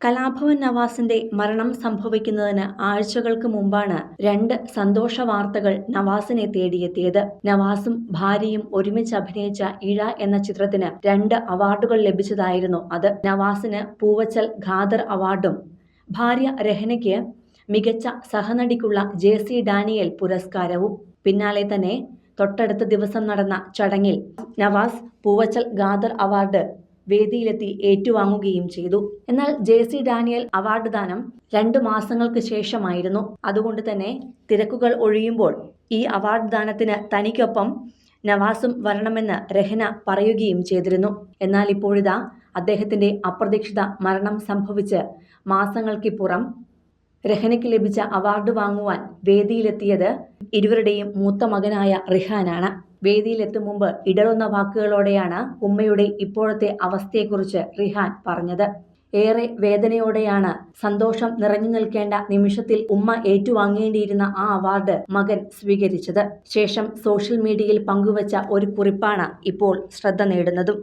കലാഭവൻ നവാസിന്റെ മരണം സംഭവിക്കുന്നതിന് ആഴ്ചകൾക്ക് മുമ്പാണ് രണ്ട് സന്തോഷ വാർത്തകൾ നവാസിനെ തേടിയെത്തിയത്. നവാസും ഭാര്യയും ഒരുമിച്ച് അഭിനയിച്ച ഇഴ എന്ന ചിത്രത്തിന് രണ്ട് അവാർഡുകൾ ലഭിച്ചതായിരുന്നു അത്. നവാസിന് പൂവച്ചൽ ഖാദർ അവാർഡും ഭാര്യ രഹനയ്ക്ക് മികച്ച സഹനടിക്കുള്ള ജെ സി ഡാനിയൽ പുരസ്കാരവും. പിന്നാലെ തന്നെ തൊട്ടടുത്ത ദിവസം നടന്ന ചടങ്ങിൽ നവാസ് പൂവച്ചൽ ഖാദർ അവാർഡ് വേദിയിലെത്തി ഏറ്റുവാങ്ങുകയും ചെയ്തു. എന്നാൽ ജെ സി ഡാനിയൽ അവാർഡ് ദാനം രണ്ടു മാസങ്ങൾക്ക് ശേഷമായിരുന്നു. അതുകൊണ്ട് തന്നെ തിരക്കുകൾ ഒഴിയുമ്പോൾ ഈ അവാർഡ് ദാനത്തിന് തനിക്കൊപ്പം നവാസും വരണമെന്ന് രഹന പറയുകയും ചെയ്തിരുന്നു. എന്നാൽ ഇപ്പോഴിതാ അദ്ദേഹത്തിന്റെ അപ്രതീക്ഷിത മരണം സംഭവിച്ച് മാസങ്ങൾക്കിപ്പുറം രഹനയ്ക്ക് ലഭിച്ച അവാർഡ് വാങ്ങുവാൻ വേദിയിലെത്തിയത് ഇരുവരുടെയും മൂത്ത മകനായ റിഹാനാണ്. വേദിയിലെത്തും മുമ്പ് ഇടറുന്ന വാക്കുകളോടെയാണ് ഉമ്മയുടെ ഇപ്പോഴത്തെ അവസ്ഥയെക്കുറിച്ച് റിഹാൻ പറഞ്ഞത്. ഏറെ വേദനയോടെയാണ് സന്തോഷം നിറഞ്ഞു നിൽക്കേണ്ട നിമിഷത്തിൽ ഉമ്മ ഏറ്റുവാങ്ങേണ്ടിയിരുന്ന ആ അവാർഡ് മകൻ സ്വീകരിച്ചത്. ശേഷം സോഷ്യൽ മീഡിയയിൽ പങ്കുവച്ച ഒരു കുറിപ്പാണ് ഇപ്പോൾ ശ്രദ്ധ നേടുന്നതും.